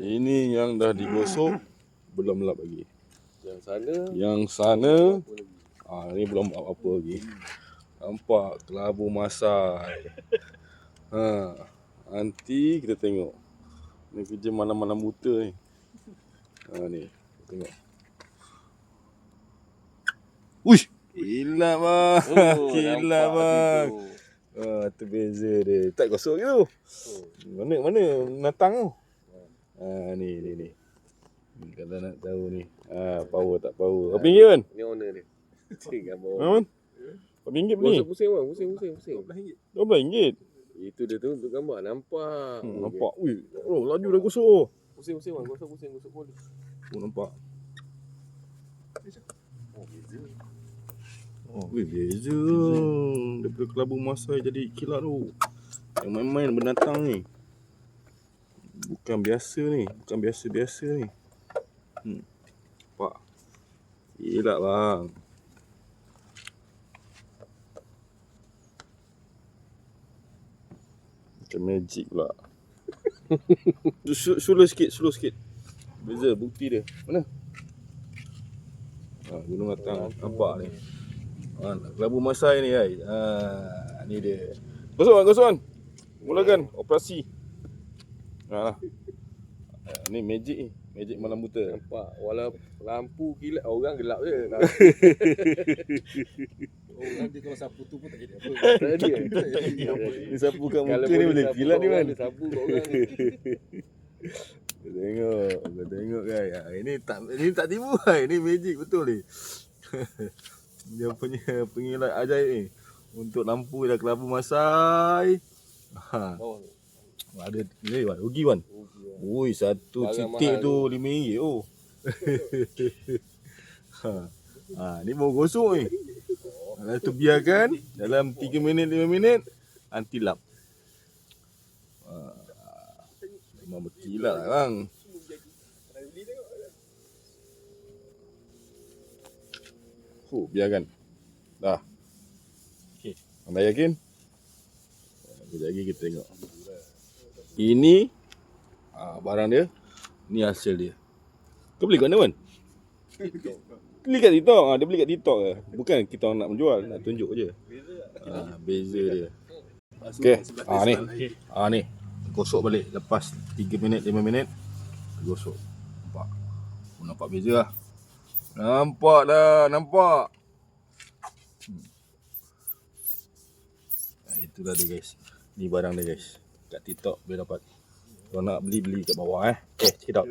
Ini yang dah digosok belum lap lagi. Yang sana Yang sana apa ah ni belum apa-apa lagi. Nampak kelabu masai. Ha, nanti kita tengok. Ni kerja mana-mana buta ni. Ha ni, tengok. Uish, gila bang. Oh, gila nampak bang. Ah, tu beza dia. Tak gosok ke tu? Oh. Mana mana natang tu? Ha ni ni ni. Kalau nak tahu ni. Ha power tak power. Berapa ringgit kan? Ni owner dia. Cik gambar. Ha man? Berapa ringgit ni? Pusing pusing bang, pusing pusing pusing. RM12. Itu dia tu untuk gambar. Nampak. Hmm, nampak. Ui, oh, laju dah gosok. Oh, Pusing pusing bang, gosok pusing gosok boleh. oh nampak. Oh, beza. Oh, weh, beza. Daripada kelabu masai jadi kilat tu. Yang main-main binatang ni. Bukan biasa ni. Bukan biasa-biasa ni. Hmm. Nampak. Kilat bang. Macam magic pula. Slow sikit, slow sikit. Beza bukti dia. Mana? Ha, gunung Atang. Nampak ni. Ha, kelabu masai ni. Ha, ni dia. Gosok gosok kan. Mulakan operasi. Ha. ha ni magic ni. Magic malam buta. Nampak walaupun lampu kilat orang gelap je. Orang dia kalau sapu tu pun tak jadi apa. Tadi kan. Ni sapu kat muka ni boleh kilat ni kan. Dia sapu kat orang ni. Kau tengok, kau tengok kan. Ha, ini tak ini tak tipu kan. Ini magic betul ni. Dia punya pengilat ajaib ni. Untuk lampu dah kelabu masai. Ha, Bawah tu. Ada ni Wan, rugi Wan. Rugi lah. Ui, satu Barang titik tu RM5 oh. ha. ha, ni baru gosok ni. Lepas tu biarkan dalam 3 minit 5 minit anti lap. Ha. Memang berkilat lah bang. Huh, biarkan. Dah. Okey. Anda yakin? Sekejap lagi kita tengok. Ini ah, barang dia. Ni hasil dia. Kau beli kat mana, Wan? Beli kat TikTok. Ah, dia beli kat TikTok ke. Bukan kita nak menjual, nak tunjuk je. Ah, beza dia. Okey. Ah ni. Ah ni. Gosok balik lepas 3 minit 5 minit. Gosok. Nampak. Oh, nampak beza lah. Nampak dah, nampak. Hmm. Ah, itulah dia guys. Ni barang dia guys. Kat TikTok boleh dapat. Kalau nak beli beli kat bawah eh. Okay, check out.